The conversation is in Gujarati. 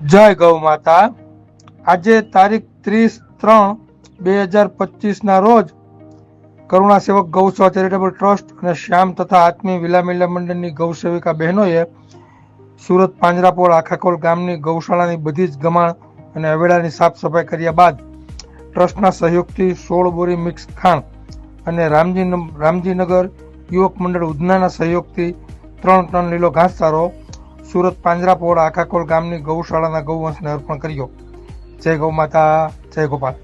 જય ગૌ માતા. આજે તારીખ ત્રીસ ત્રણ બે હજાર પચીસના રોજ કરુણા સેવક ગૌસેવા ચેરિટેબલ ટ્રસ્ટ અને શ્યામ તથા આત્મી વિલા મિલા મંડળની ગૌ સેવિકા બહેનોએ સુરત પાંજરાપોળ આખાકોલ ગામની ગૌશાળાની બધી જ ગમાણ અને અવેડાની સાફ સફાઈ કર્યા બાદ ટ્રસ્ટના સહયોગથી સોળ બોરી મિક્સ ખાણ અને રામજી રામજીનગર યુવક મંડળ ઉધનાના સહયોગથી ત્રણ ટન લીલો ઘાસચારો સુરત પાંજરાપોળ આખાકોલ ગામની ગૌશાળાના ગૌવંશને અર્પણ કર્યો. જય ગૌ માતા જય ગોપાલ.